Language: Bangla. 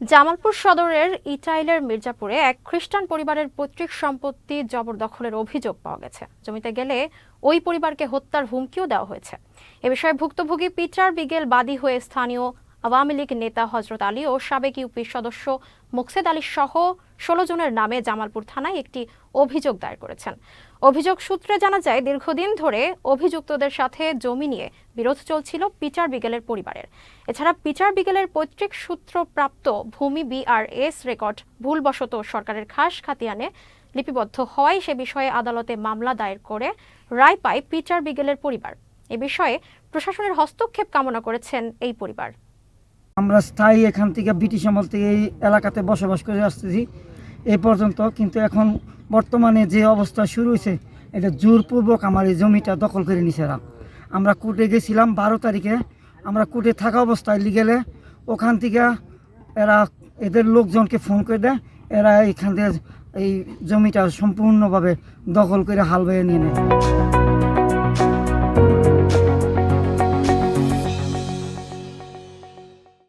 জামালপুর সদরের ইটাইলের মির্জাপুরে এক খ্রিস্টান পরিবারের পৈতৃক সম্পত্তি জবরদখলের অভিযোগ পাওয়া গেছে। জমিতে গেলে ওই পরিবারকে হত্যার হুমকিও দেওয়া হয়েছে। এ বিষয়ে ভুক্তভোগী পিটার বিগেল বাদী হয়ে স্থানীয় আওয়ামী লীগ নেতা হজরত আলী ও সাবেক ইউপি সদস্য মোকসেদ আলী সহ ষোলো জনের নামে জামালপুর থানায় একটি অভিযোগ দায়ের করেছেন। অভিযোগ সূত্রে জানা যায়, দীর্ঘদিন ধরে অভিযুক্তদের সাথে জমি নিয়ে বিরোধ চলছিল পিটার বিগেলের পরিবারের। এছাড়া পিটার বিগেলের পৈতৃক সূত্র প্রাপ্ত ভূমি বিআরএস রেকর্ড ভুলবশত সরকারের খাস খাতিয়ানে লিপিবদ্ধ হওয়ায় সে বিষয়ে আদালতে মামলা দায়ের করে রায় পায় পিটার বিগেলের পরিবার। এ বিষয়ে প্রশাসনের হস্তক্ষেপ কামনা করেছেন এই পরিবার। আমরা স্থায়ী এখান থেকে ব্রিটিশ আমল থেকে এই এলাকাতে বসবাস করে আসতেছি। এই পর্যন্ত কিন্তু এখন বর্তমানে যে অবস্থা শুরু হয়েছে, এটা জোরপূর্বক আমার এই জমিটা দখল করে নিছে আমরা কোর্টে গেছিলাম বারো তারিখে। আমরা কোর্টে থাকা অবস্থায় লিগেলে ওখান থেকে এরা এদের লোকজনকে ফোন করে দেয়। এরা এখান থেকে এই জমিটা সম্পূর্ণভাবে দখল করে হাল বয়ে নিয়ে নেয়।